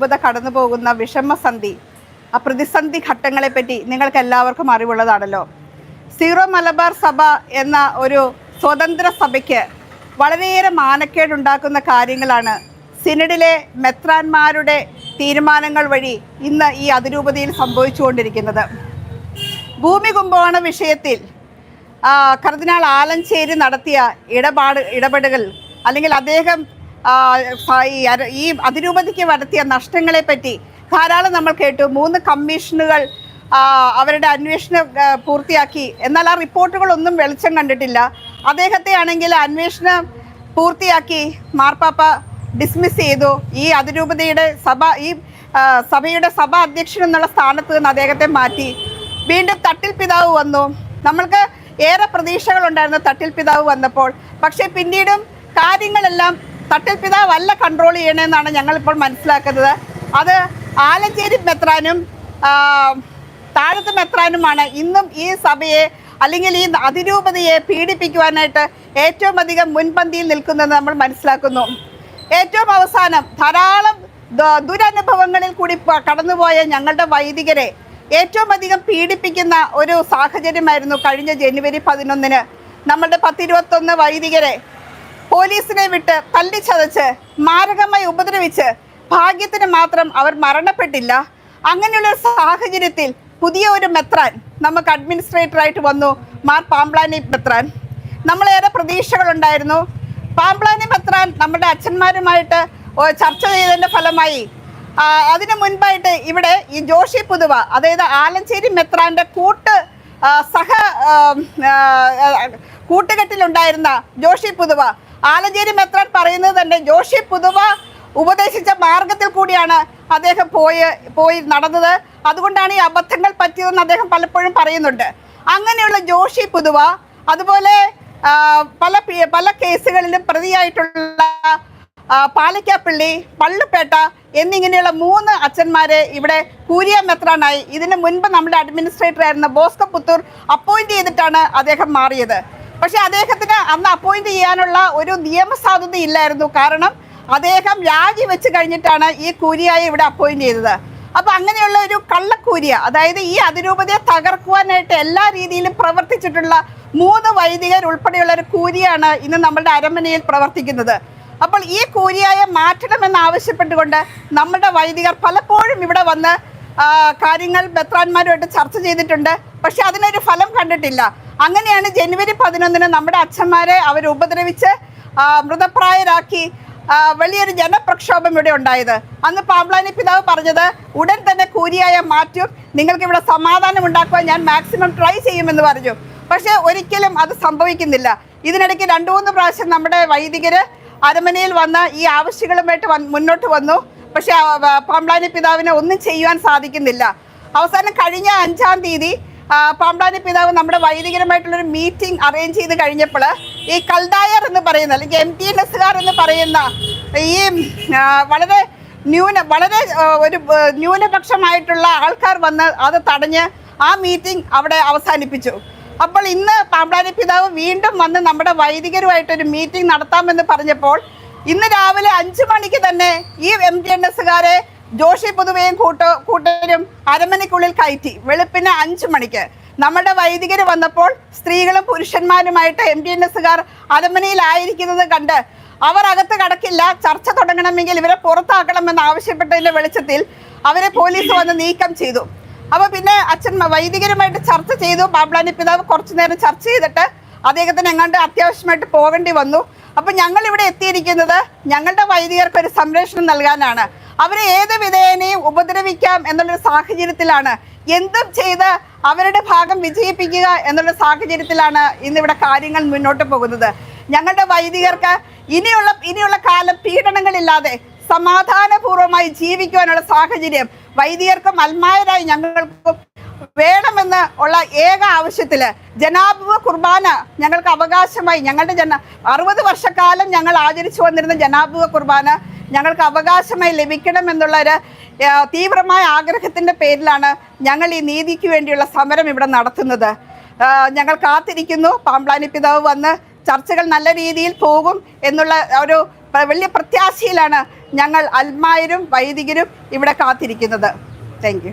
രൂപത കടന്നു പോകുന്ന വിഷമസന്ധി ആ പ്രതിസന്ധി ഘട്ടങ്ങളെപ്പറ്റി നിങ്ങൾക്ക് എല്ലാവർക്കും അറിവുള്ളതാണല്ലോ. സീറോ മലബാർ സഭ എന്ന ഒരു സ്വതന്ത്ര സഭയ്ക്ക് വളരെയേറെ മാനക്കേടുണ്ടാക്കുന്ന കാര്യങ്ങളാണ് സിനഡിലെ മെത്രാന്മാരുടെ തീരുമാനങ്ങൾ വഴി ഇന്ന് ഈ അതിരൂപതയിൽ സംഭവിച്ചുകൊണ്ടിരിക്കുന്നത്. ഭൂമി കുംഭകോണ വിഷയത്തിൽ കർദിനാൾ ആലഞ്ചേരി നടത്തിയ ഇടപാട് ഇടപെടുകൾ അല്ലെങ്കിൽ അദ്ദേഹം ഈ അതിരൂപതയ്ക്ക് വരുത്തിയ നഷ്ടങ്ങളെ പറ്റി ധാരാളം നമ്മൾ കേട്ടു. മൂന്ന് കമ്മീഷനുകൾ അവരുടെ അന്വേഷണം പൂർത്തിയാക്കി. എന്നാൽ ആ റിപ്പോർട്ടുകളൊന്നും വെളിച്ചം കണ്ടിട്ടില്ല. അദ്ദേഹത്തെ ആണെങ്കിൽ അന്വേഷണം പൂർത്തിയാക്കി മാർപ്പാപ്പ ഡിസ്മിസ് ചെയ്തു. ഈ അതിരൂപതയുടെ സഭ ഈ സഭയുടെ സഭ അധ്യക്ഷൻ എന്നുള്ള സ്ഥാനത്ത് നിന്ന് അദ്ദേഹത്തെ മാറ്റി. വീണ്ടും തട്ടിൽ പിതാവ് വന്നു. നമ്മൾക്ക് ഏറെ പ്രതീക്ഷകളുണ്ടായിരുന്നു തട്ടിൽ പിതാവ് വന്നപ്പോൾ. പക്ഷേ പിന്നീടും കാര്യങ്ങളെല്ലാം തട്ടിൽ പിതാവ് അല്ല കൺട്രോൾ ചെയ്യണമെന്നാണ് ഞങ്ങളിപ്പോൾ മനസ്സിലാക്കുന്നത്. അത് ആലഞ്ചേരി മെത്രാനും താഴത്ത് മെത്രാനുമാണ് ഇന്നും ഈ സഭയെ അല്ലെങ്കിൽ ഈ അതിരൂപതയെ പീഡിപ്പിക്കുവാനായിട്ട് ഏറ്റവും അധികം മുൻപന്തിയിൽ നിൽക്കുന്നത് നമ്മൾ മനസ്സിലാക്കുന്നു. ഏറ്റവും അവസാനം ധാരാളം ദുരനുഭവങ്ങളിൽ കൂടി കടന്നുപോയ ഞങ്ങളുടെ വൈദികരെ ഏറ്റവും അധികം പീഡിപ്പിക്കുന്ന ഒരു സാഹചര്യമായിരുന്നു കഴിഞ്ഞ ജനുവരി പതിനൊന്നിന്. നമ്മളുടെ പത്തിരുപത്തൊന്ന് വൈദികരെ പോലീസിനെ വിട്ട് തല്ലിച്ചതച്ച് മാരകമായി ഉപദ്രവിച്ച് ഭാഗ്യത്തിന് മാത്രം അവർ മരണപ്പെട്ടില്ല. അങ്ങനെയുള്ള ഒരു സാഹചര്യത്തിൽ പുതിയ ഒരു മെത്രാൻ നമുക്ക് അഡ്മിനിസ്ട്രേറ്ററായിട്ട് വന്നു മാർ പാംപ്ലാനി മെത്രാൻ. നമ്മളേറെ പ്രതീക്ഷകളുണ്ടായിരുന്നു. പാംപ്ലാനി മെത്രാൻ നമ്മുടെ അച്ഛന്മാരുമായിട്ട് ചർച്ച ചെയ്തതിന്റെ ഫലമായി അതിനു മുൻപായിട്ട് ഇവിടെ ഈ ജോഷി പുതുവ അതായത് ആലഞ്ചേരി മെത്രാന്റെ കൂട്ട് സഹ കൂട്ടുകെട്ടിലുണ്ടായിരുന്ന ജോഷി പുതുവ ആലഞ്ചേരി മെത്രാൻ പറയുന്നത് തന്നെ ജോഷി പുതുവ ഉപദേശിച്ച മാർഗത്തിൽ കൂടിയാണ് അദ്ദേഹം പോയി പോയി നടന്നത്. അതുകൊണ്ടാണ് ഈ അബദ്ധങ്ങൾ പറ്റിയതെന്ന് അദ്ദേഹം പലപ്പോഴും പറയുന്നുണ്ട്. അങ്ങനെയുള്ള ജോഷി പുതുവ അതുപോലെ പല പല കേസുകളിലും പ്രതിയായിട്ടുള്ള പാലക്കാപ്പിള്ളി പള്ളുപേട്ട എന്നിങ്ങനെയുള്ള മൂന്ന് അച്ഛന്മാരെ ഇവിടെ കൂരിയ മെത്രാനായി. ഇതിനു മുൻപ് നമ്മുടെ അഡ്മിനിസ്ട്രേറ്റർ ആയിരുന്ന ബോസ്കോ പുത്തൂർ അപ്പോയിന്റ് ചെയ്തിട്ടാണ് അദ്ദേഹം മാറിയത്. പക്ഷെ അദ്ദേഹത്തിന് അന്ന് അപ്പോയിന്റ് ചെയ്യാനുള്ള ഒരു നിയമസാധുത ഇല്ലായിരുന്നു. കാരണം അദ്ദേഹം രാജിവെച്ച് കഴിഞ്ഞിട്ടാണ് ഈ കൂരിയായി ഇവിടെ അപ്പോയിന്റ് ചെയ്തത്. അപ്പൊ അങ്ങനെയുള്ള ഒരു കള്ളക്കൂരിയ അതായത് ഈ അതിരൂപതയെ തകർക്കുവാനായിട്ട് എല്ലാ രീതിയിലും പ്രവർത്തിച്ചിട്ടുള്ള മൂന്ന് വൈദികർ ഉൾപ്പെടെയുള്ള ഒരു കൂരിയാണ് ഇന്ന് നമ്മുടെ അരമനയിൽ പ്രവർത്തിക്കുന്നത്. അപ്പോൾ ഈ കൂലിയായ മാറ്റണമെന്ന് ആവശ്യപ്പെട്ടുകൊണ്ട് നമ്മുടെ വൈദികർ പലപ്പോഴും ഇവിടെ വന്ന് കാര്യങ്ങൾ ബത്രാന്മാരുമായിട്ട് ചർച്ച ചെയ്തിട്ടുണ്ട്. പക്ഷെ അതിനൊരു ഫലം കണ്ടിട്ടില്ല. അങ്ങനെയാണ് ജനുവരി പതിനൊന്നിന് നമ്മുടെ അച്ഛന്മാരെ അവർ ഉപദ്രവിച്ച് മൃതപ്രായരാക്കി വലിയൊരു ജനപ്രക്ഷോഭം ഇവിടെ ഉണ്ടായത്. അന്ന് പാമ്പ്ലാനി പിതാവ് പറഞ്ഞത് ഉടൻ തന്നെ കൂരിയായ മാറ്റും നിങ്ങൾക്ക് ഇവിടെ സമാധാനം ഉണ്ടാക്കുവാൻ ഞാൻ മാക്സിമം ട്രൈ ചെയ്യുമെന്ന് പറഞ്ഞു. പക്ഷേ ഒരിക്കലും അത് സംഭവിക്കുന്നില്ല. ഇതിനിടയ്ക്ക് രണ്ടു മൂന്ന് പ്രാവശ്യം നമ്മുടെ വൈദികർ അരമനയിൽ വന്ന് ഈ ആവശ്യങ്ങളുമായിട്ട് മുന്നോട്ട് വന്നു. പക്ഷേ പാമ്പ്ലാനി പിതാവിനെ ഒന്നും ചെയ്യുവാൻ സാധിക്കുന്നില്ല. അവസാനം കഴിഞ്ഞ അഞ്ചാം തീയതി പാമ്പ്ലാനി പിതാവ് നമ്മുടെ വൈദികരമായിട്ടുള്ളൊരു മീറ്റിംഗ് അറേഞ്ച് ചെയ്ത് കഴിഞ്ഞപ്പോൾ ഈ കൽദായർ എന്ന് പറയുന്ന അല്ലെങ്കിൽ എം ടി എൻ എസ്സുകാർ എന്ന് പറയുന്ന ഈ വളരെ ന്യൂന വളരെ ഒരു ന്യൂനപക്ഷമായിട്ടുള്ള ആൾക്കാർ വന്ന് അത് തടഞ്ഞ് ആ മീറ്റിംഗ് അവിടെ അവസാനിപ്പിച്ചു. അപ്പോൾ ഇന്ന് പാമ്പ്ലാനി പിതാവ് വീണ്ടും വന്ന് നമ്മുടെ വൈദികരുമായിട്ടൊരു മീറ്റിംഗ് നടത്താമെന്ന് പറഞ്ഞപ്പോൾ ഇന്ന് രാവിലെ അഞ്ചു മണിക്ക് തന്നെ ഈ എം ടി എൻ എസ്സുകാരെ ജോഷി പൊതുവെയും കൂട്ട കൂട്ടരും അരമണിക്കുള്ളിൽ കയറ്റി. വെളുപ്പിന് അഞ്ചു മണിക്ക്. നമ്മുടെ വൈദികർ വന്നപ്പോൾ സ്ത്രീകളും പുരുഷന്മാരുമായിട്ട് എം ടി എൻ എസ്സുകാർ അരമനയിലായിരിക്കുന്നത് കണ്ട് അവർ അകത്ത് കടക്കില്ല ചർച്ച തുടങ്ങണമെങ്കിൽ ഇവരെ പുറത്താക്കണമെന്ന് ആവശ്യപ്പെട്ടതിന്റെ വെളിച്ചത്തിൽ അവരെ പോലീസ് വന്ന് നീക്കം ചെയ്തു. അപ്പോൾ പിന്നെ അച്ഛൻ വൈദികരുമായിട്ട് ചർച്ച ചെയ്തു. ബാബ്ലാനി പിതാവ് കുറച്ചു നേരം ചർച്ച ചെയ്തിട്ട് അദ്ദേഹത്തിന് എങ്ങാണ്ട് അത്യാവശ്യമായിട്ട് പോകേണ്ടി വന്നു. അപ്പോൾ ഞങ്ങൾ ഇവിടെ എത്തിയിരിക്കുന്നത് ഞങ്ങളുടെ വൈദികർക്ക് ഒരു സംരക്ഷണം നൽകാനാണ്. അവരെ ഏത് വിധേയനെയും ഉപദ്രവിക്കാം എന്നുള്ളൊരു സാഹചര്യത്തിലാണ്. എന്തും ചെയ്ത് അവരുടെ ഭാഗം വിജയിപ്പിക്കുക എന്നുള്ള സാഹചര്യത്തിലാണ് ഇന്നിവിടെ കാര്യങ്ങൾ മുന്നോട്ട് പോകുന്നത്. ഞങ്ങളുടെ വൈദികർക്ക് ഇനിയുള്ള ഇനിയുള്ള കാലം പീഡനങ്ങളില്ലാതെ സമാധാനപൂർവമായി ജീവിക്കുവാനുള്ള സാഹചര്യം വൈദികർക്കും അൽമായരായി ഞങ്ങൾക്കും വേണമെന്ന് ഉള്ള ഏക ആവശ്യത്തിൽ ജനാഭിമ കുർബാന ഞങ്ങൾക്ക് അവകാശമായി ഞങ്ങളുടെ ജന അറുപത് വർഷക്കാലം ഞങ്ങൾ ആചരിച്ചു വന്നിരുന്ന ജനാഭിമ കുർബാന ഞങ്ങൾക്ക് അവകാശമായി ലഭിക്കണമെന്നുള്ള ഒരു തീവ്രമായ ആഗ്രഹത്തിന്റെ പേരിലാണ് ഞങ്ങൾ ഈ നീതിക്ക് വേണ്ടിയുള്ള സമരം ഇവിടെ നടത്തുന്നത്. ഞങ്ങൾ കാത്തിരിക്കുന്നു. പാമ്പ്ലാനി പിതാവ് വന്ന് ചർച്ചകൾ നല്ല രീതിയിൽ പോകും എന്നുള്ള ഒരു വലിയ പ്രത്യാശയിലാണ് ഞങ്ങൾ അൽമായരും വൈദികരും ഇവിടെ കാത്തിരിക്കുന്നത്. താങ്ക്